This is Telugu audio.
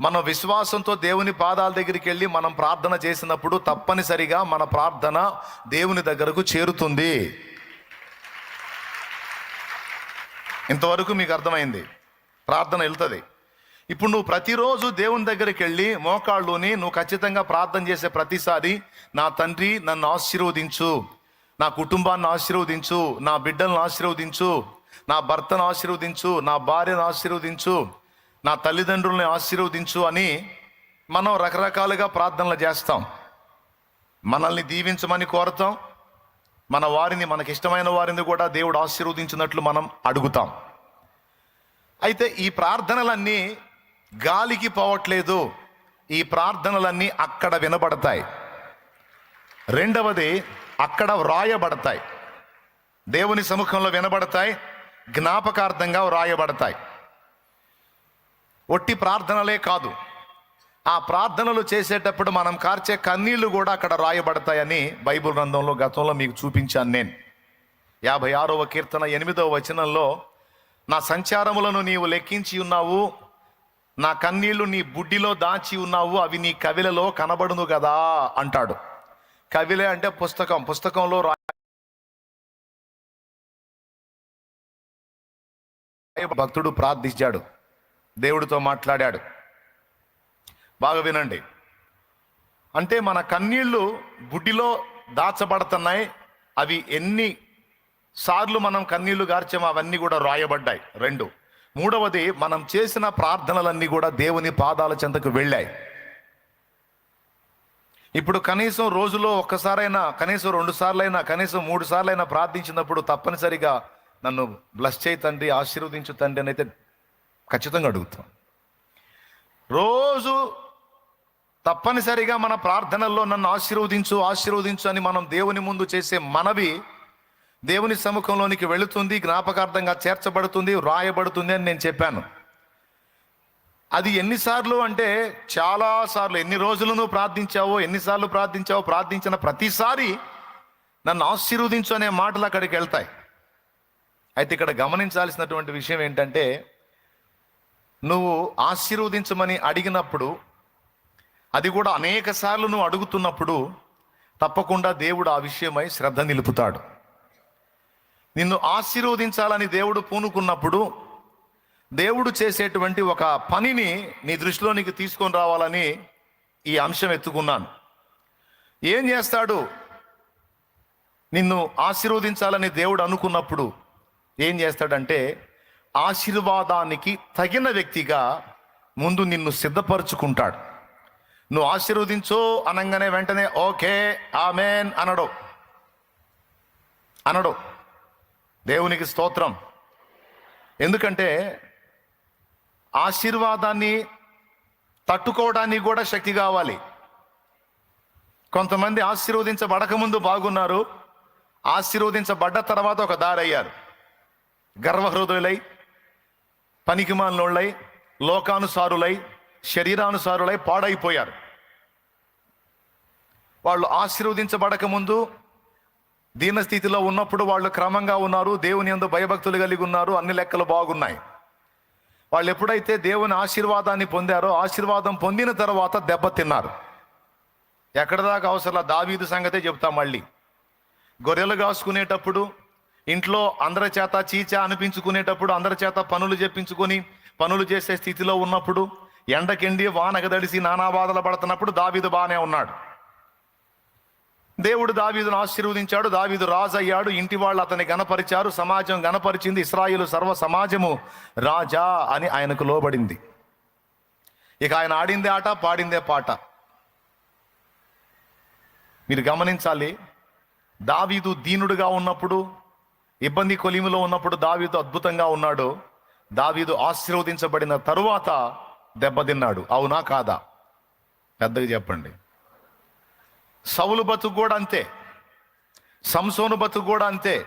మన విశ్వాసంతో దేవుని పాదాల దగ్గరికి వెళ్ళి మనం ప్రార్థన చేసినప్పుడు తప్పనిసరిగా మన ప్రార్థన దేవుని దగ్గరకు చేరుతుంది. ఇంతవరకు మీకు అర్థమైంది. ప్రార్థన వెళ్తుంది. ఇప్పుడు నువ్వు ప్రతిరోజు దేవుని దగ్గరికి వెళ్ళి మోకాళ్ళుని నువ్వు ఖచ్చితంగా ప్రార్థన చేసే ప్రతిసారి నా తండ్రి నన్ను ఆశీర్వదించు. నా కుటుంబాన్ని ఆశీర్వదించు. నా బిడ్డలను ఆశీర్వదించు. నా భర్తను ఆశీర్వదించు. నా భార్యను ఆశీర్వదించు. నా తల్లిదండ్రుల్ని ఆశీర్వదించు అని మనం రకరకాలుగా ప్రార్థనలు చేస్తాం. మనల్ని దీవించమని కోరతాం. మన వారిని మనకి ఇష్టమైన వారిని కూడా దేవుడు ఆశీర్వదించినట్లు మనం అడుగుతాం. అయితే ఈ ప్రార్థనలన్నీ గాలికి పోవట్లేదు. ఈ ప్రార్థనలన్నీ అక్కడ వినబడతాయి. రెండవది అక్కడ వ్రాయబడతాయి. దేవుని సముఖంలో వినబడతాయి. జ్ఞాపకార్థంగా వ్రాయబడతాయి. ఒట్టి ప్రార్థనలే కాదు. ఆ ప్రార్థనలు చేసేటప్పుడు మనం కార్చే కన్నీళ్ళు కూడా అక్కడ రాయబడతాయని బైబిల్ గ్రంథంలో గతంలో మీకు చూపించాను నేను. యాభై ఆరవ కీర్తన ఎనిమిదవ వచనంలో నా సంచారములను నీవు లెక్కించి ఉన్నావు నా కన్నీళ్ళు నీ బుడ్డిలో దాచి ఉన్నావు అవి నీ కవిలలో కనబడును కదా అంటాడు. కవిలే అంటే పుస్తకం. పుస్తకంలో రా భక్తుడు ప్రార్థించాడు. దేవుడితో మాట్లాడాడు. బాగా వినండి. అంటే మన కన్నీళ్ళు గుడ్డిలో దాచబడుతున్నాయి. అవి ఎన్ని సార్లు మనం కన్నీళ్ళు గార్చామో అవన్నీ కూడా రాయబడ్డాయి. రెండు. మూడవది మనం చేసిన ప్రార్థనలన్నీ కూడా దేవుని పాదాల చెంతకు వెళ్ళాయి. ఇప్పుడు కనీసం రోజులో ఒక్కసారైనా కనీసం రెండు సార్లైనా కనీసం మూడు సార్లైనా ప్రార్థించినప్పుడు తప్పనిసరిగా నన్ను బ్లస్ చేయి తండ్రి ఆశీర్వదించు తండ్రి అని అయితే ఖచ్చితంగా అడుగుతాం. రోజు తప్పనిసరిగా మన ప్రార్థనల్లో నన్ను ఆశీర్వదించు ఆశీర్వదించు అని మనం దేవుని ముందు చేసే మనవి దేవుని సముఖంలోనికి వెళుతుంది జ్ఞాపకార్థంగా చేర్చబడుతుంది వ్రాయబడుతుంది అని నేను చెప్పాను. అది ఎన్నిసార్లు అంటే చాలా సార్లు. ఎన్ని రోజులు నువ్వు ప్రార్థించావో ఎన్నిసార్లు ప్రార్థించావో ప్రార్థించిన ప్రతిసారి నన్ను ఆశీర్వదించు అనే మాటలు అక్కడికి వెళ్తాయి. అయితే ఇక్కడ గమనించాల్సినటువంటి విషయం ఏంటంటే నువ్వు ఆశీర్వదించమని అడిగినప్పుడు అది కూడా అనేక సార్లు నువ్వు అడుగుతున్నప్పుడు తప్పకుండా దేవుడు ఆ విషయమై శ్రద్ధ నిలుపుతాడు. నిన్ను ఆశీర్వదించాలని దేవుడు పూనుకున్నప్పుడు దేవుడు చేసేటువంటి ఒక పనిని నీ దృష్టిలోనికి తీసుకొని రావాలని ఈ అంశం ఎత్తుకున్నాను. ఏం చేస్తాడు? నిన్ను ఆశీర్వదించాలని దేవుడు అనుకున్నప్పుడు ఏం చేస్తాడంటే ఆశీర్వాదానికి తగిన వ్యక్తిగా ముందు నిన్ను సిద్ధపరచుకుంటాడు. నువ్వు ఆశీర్వదించు అనగానే వెంటనే ఓకే ఆమెన్ అనడు. అనడు. దేవునికి స్తోత్రం. ఎందుకంటే ఆశీర్వాదాన్ని తట్టుకోవడానికి కూడా శక్తి కావాలి. కొంతమంది ఆశీర్వదించబడక ముందు బాగున్నారు ఆశీర్వదించబడ్డ తర్వాత ఒక దారి అయ్యారు గర్వహృదయులై పనికిమాలినోళ్ళై లోకానుసారులై శరీరానుసారులై పాడైపోయారు. వాళ్ళు ఆశీర్వదించబడక ముందు దీనస్థితిలో ఉన్నప్పుడు వాళ్ళు క్రమంగా ఉన్నారు దేవుని ఎందు భయభక్తులు కలిగి ఉన్నారు అన్ని లెక్కలు బాగున్నాయి. వాళ్ళు ఎప్పుడైతే దేవుని ఆశీర్వాదాన్ని పొందారో ఆశీర్వాదం పొందిన తర్వాత దెబ్బతిన్నారు ఎక్కడ దాకా అవసరం దావీదు సంగతే చెప్తా మళ్ళీ. గొర్రెలు కాసుకునేటప్పుడు ఇంట్లో అందరి చేత చీచా అనిపించుకునేటప్పుడు అందరి చేత పనులు చెప్పించుకొని పనులు చేసే స్థితిలో ఉన్నప్పుడు ఎండకెండి వానగదడిసి నానా బాధలు పడుతున్నప్పుడు దావీదు బాగానే ఉన్నాడు. దేవుడు దావీదును ఆశీర్వదించాడు దావీదు రాజు అయ్యాడు ఇంటి వాళ్ళు అతన్ని గణపరిచారు సమాజం గణపరిచింది ఇస్రాయిలు సర్వ సమాజము రాజా అని ఆయనకు లోబడింది. ఇక ఆయన ఆడిందే ఆట పాడిందే పాట. మీరు గమనించాలి దావీదు దీనుడుగా ఉన్నప్పుడు ఇబ్బంది కొలిమిలో ఉన్నప్పుడు దావీదు అద్భుతంగా ఉన్నాడు. దావీదు ఆశీర్వదించబడిన తరువాత దెబ్బతిన్నాడు. అవునా కాదా? పెద్దగా చెప్పండి. సౌలు బతుకు కూడా అంతే. సంసోను బతుకు కూడా అంతే.